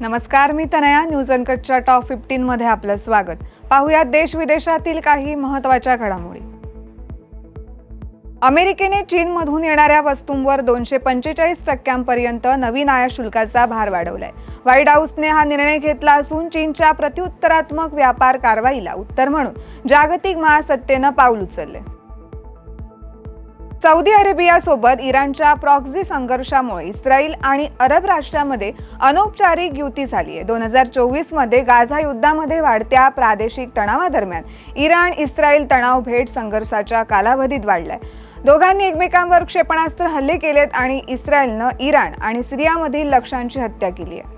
नमस्कार मी Tanaya. News अनकटच्या top fifteen मध्ये आपलं स्वागत. पाहुयात देश विदेशातील काही महत्त्वाच्या घडामोडी. अमेरिकेने चीनमधून येणाऱ्या वस्तूंवर दोनशे पंचेचाळीस टक्क्यांपर्यंत नवीन आयात शुल्काचा भार वाढवलाय. व्हाईट हाऊसने हा निर्णय घेतला असून चीनच्या प्रत्युत्तरात्मक व्यापार कारवाईला उत्तर म्हणून जागतिक महासत्तेनं पाऊल उचलले सौदी अरेबियासोबत इराणच्या प्रॉक्झी संघर्षामुळे इस्रायल आणि अरब राष्ट्रामध्ये अनौपचारिक युती झाली आहे. दोन हजार चोवीसमध्ये गाझा युद्धामध्ये वाढत्या प्रादेशिक तणावादरम्यान इराण इस्रायल तणाव भेट संघर्षाच्या कालावधीत वाढलाय. दोघांनी एकमेकांवर क्षेपणास्त्र हल्ले केलेत आणि इस्रायलनं इराण आणि सिरियामधील लक्ष्यांची हत्या केली आहे.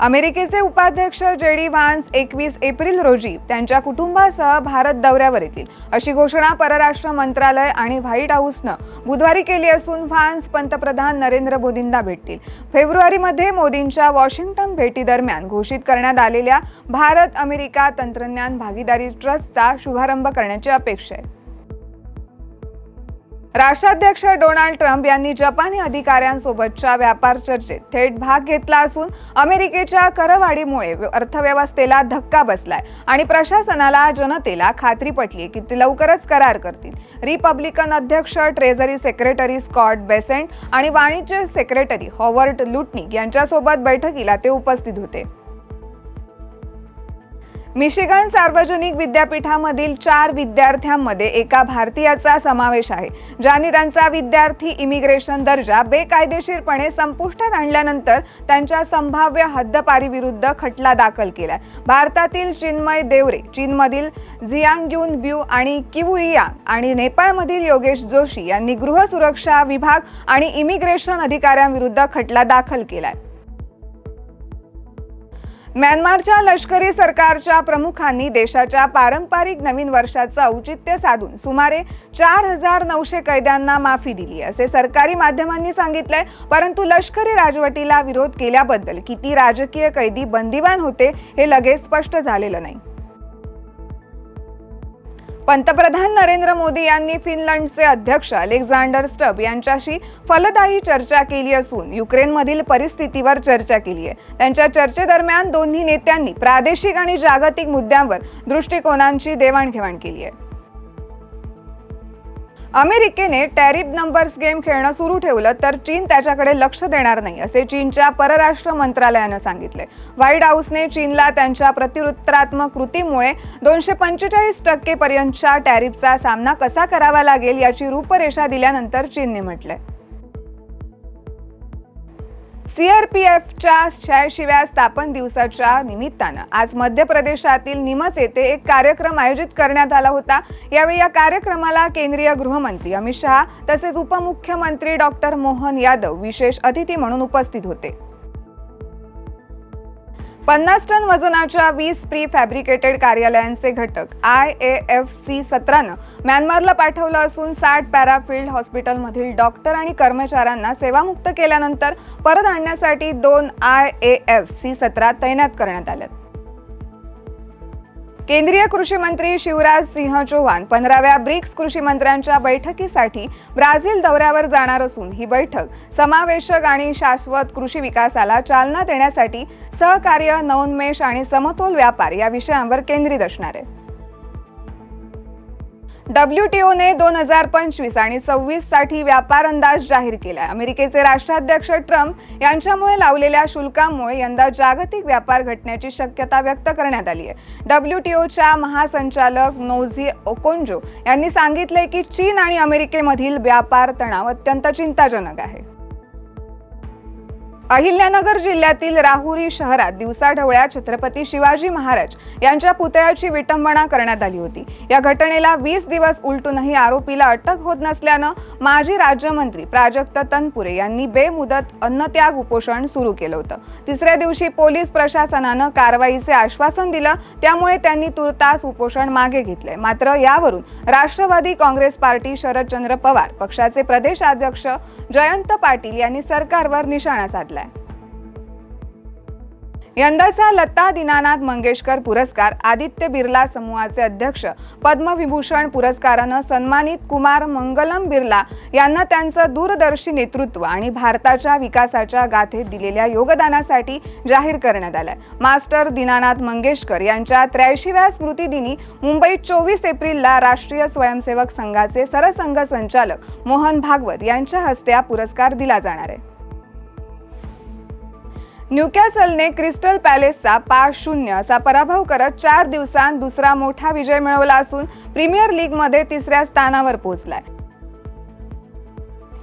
अमेरिकेचे उपाध्यक्ष जे डी वान्स एकवीस एप्रिल रोजी त्यांच्या कुटुंबासह भारत दौऱ्यावर येतील. अशी घोषणा परराष्ट्र मंत्रालय आणि व्हाईट हाऊसनं बुधवारी केली असून व्हान्स पंतप्रधान नरेंद्र मोदींना भेटतील. फेब्रुवारीमध्ये मोदींच्या वॉशिंग्टन भेटीदरम्यान घोषित करण्यात आलेल्या भारत अमेरिका तंत्रज्ञान भागीदारी ट्रस्टचा शुभारंभ करण्याची अपेक्षा आहे. राष्ट्राध्यक्ष डोनाल्ड ट्रम्प यांनी जपानी अधिकाऱ्यांसोबतच्या व्यापार चर्चेत थेट भाग घेतला असून अमेरिकेच्या करवाढीमुळे अर्थव्यवस्थेला धक्का बसलाय आणि प्रशासनाला जनतेला खात्री पटली की ते लवकरच करार करतील. रिपब्लिकन अध्यक्ष ट्रेझरी सेक्रेटरी स्कॉट बेसेंट आणि वाणिज्य सेक्रेटरी हॉवर्ट लुटनिक यांच्यासोबत बैठकीला ते उपस्थित होते. मिशिगन सार्वजनिक विद्यापीठामधील चार विद्यार्थ्यांमध्ये एका भारतीयाचा समावेश आहे ज्यांनी त्यांचा विद्यार्थी इमिग्रेशन दर्जा बेकायदेशीरपणे संपुष्टात आणल्यानंतर त्यांच्या संभाव्य हद्दपारीविरुद्ध खटला दाखल केलाय. भारतातील चिन्मय देवरे चीनमधील झियांग्युन ब्यू आणि किवुइया आणि नेपाळमधील योगेश जोशी यांनी गृह सुरक्षा विभाग आणि इमिग्रेशन अधिकाऱ्यांविरुद्ध खटला दाखल केलाय. म्यानमारच्या लष्करी सरकारच्या प्रमुखांनी देशाच्या पारंपरिक नवीन वर्षाचं औचित्य साधून सुमारे चार हजार नऊशे कैद्यांना माफी दिली असे सरकारी माध्यमांनी सांगितलंय. परंतु लष्करी राजवटीला विरोध केल्याबद्दल किती राजकीय कैदी बंदिवान होते हे लगेच स्पष्ट झालेलं नाही. पंतप्रधान नरेंद्र मोदी यांनी फिनलंडचे अध्यक्ष अलेक्झांडर स्टब यांच्याशी फलदायी चर्चा केली असून युक्रेनमधील परिस्थितीवर चर्चा केली आहे. त्यांच्या चर्चेदरम्यान दोन्ही नेत्यांनी प्रादेशिक आणि जागतिक मुद्द्यांवर दृष्टिकोनांची देवाणघेवाण केली आहे. अमेरिकेने टॅरिफ नंबर्स गेम खेळणं सुरू ठेवलं तर चीन त्याच्याकडे लक्ष देणार नाही असे चीनच्या परराष्ट्र मंत्रालयानं सांगितले. व्हाईट हाऊसने चीनला त्यांच्या प्रत्युत्तरात्मक कृतीमुळे दोनशे पंचेचाळीस टक्के पर्यंतच्या टॅरिफचा सामना कसा करावा लागेल याची रूपरेषा दिल्यानंतर चीनने म्हटलंय. सीआरपीएफच्या शहाऐंशीव्या स्थापन दिवसाच्या निमित्तानं आज मध्य प्रदेशातील निमस येथे एक कार्यक्रम आयोजित करण्यात आला होता. यावेळी या कार्यक्रमाला केंद्रीय गृहमंत्री अमित शहा तसेच उपमुख्यमंत्री डॉक्टर मोहन यादव विशेष अतिथी म्हणून उपस्थित होते. पन्नास टन वजनाच्या वीस प्री फॅब्रिकेटेड कार्यालयांचे घटक आय ए एफ सी सतरानं म्यानमारला पाठवलं असून साठ पॅराफिल्ड हॉस्पिटलमधील डॉक्टर आणि कर्मचाऱ्यांना सेवामुक्त केल्यानंतर परत आणण्यासाठी दोन आय ए एफ सी सतरा तैनात करण्यात आल्यात. केंद्रीय कृषी मंत्री शिवराज सिंह चौहान पंधराव्या ब्रिक्स कृषी मंत्र्यांच्या बैठकीसाठी ब्राझील दौऱ्यावर जाणार असून ही बैठक समावेशक आणि शाश्वत कृषी विकासाला चालना देण्यासाठी सहकार्य नवोन्मेष आणि समतोल व्यापार या विषयांवर केंद्रित असणार आहे. डब्ल्यूटीओने दोन हजार पंचवीस आणि सव्वीससाठी व्यापार अंदाज जाहीर केलाय. अमेरिकेचे राष्ट्राध्यक्ष ट्रम्प यांच्यामुळे लावलेल्या शुल्कामुळे यंदा जागतिक व्यापार घटण्याची शक्यता व्यक्त करण्यात आली आहे. डब्ल्यूटीओच्या महासंचालक नोझी ओकोंजो यांनी सांगितले की चीन आणि अमेरिकेमधील व्यापार तणाव अत्यंत चिंताजनक आहे. अहिल्यानगर जिल्ह्यातील राहुरी शहरात दिवसाढवळ्या छत्रपती शिवाजी महाराज यांच्या पुतळ्याची विटंबना करण्यात आली होती. या घटनेला वीस दिवस उलटूनही आरोपीला अटक होत नसल्यानं माजी राज्यमंत्री प्राजक्त तनपुरे यांनी बेमुदत अन्नत्याग उपोषण सुरू केलं होतं. तिसऱ्या दिवशी पोलीस प्रशासनानं कारवाईचे आश्वासन दिलं. त्यामुळे त्यांनी तुर्तास उपोषण मागे घेतले मात्र यावरून राष्ट्रवादी काँग्रेस पार्टी शरदचंद्र पवार पक्षाचे प्रदेशाध्यक्ष जयंत पाटील यांनी सरकारवर निशाणा साधला यंदाचा लता दीनानाथ मंगेशकर पुरस्कार आदित्य बिर्ला समूहाचे अध्यक्ष पद्मविभूषण पुरस्कारानं सन्मानित कुमार मंगलम बिर्ला यांना त्यांचं दूरदर्शी नेतृत्व आणि भारताच्या विकासाच्या गाथेत दिलेल्या योगदानासाठी जाहीर करण्यात आलाय. मास्टर दीनानाथ मंगेशकर यांच्या त्र्याऐंशीव्या स्मृतिदिनी मुंबईत चोवीस एप्रिलला राष्ट्रीय स्वयंसेवक संघाचे सरसंघ संचालक मोहन भागवत यांच्या हस्ते हा पुरस्कार दिला जाणार आहे. न्यूकॅसलने क्रिस्टल पॅलेसचा पाच शून्य असा पराभव करत चार दिवसांत दुसरा मोठा विजय मिळवला असून प्रीमियर लीगमध्ये तिसऱ्या स्थानावर पोहोचलाय.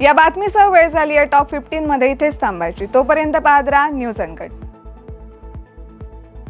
या बातमीसह वेळ झाली आहे टॉप फिफ्टीन मध्ये. इथेच थांबायची. तोपर्यंत पाहत राहा न्यूज अनकट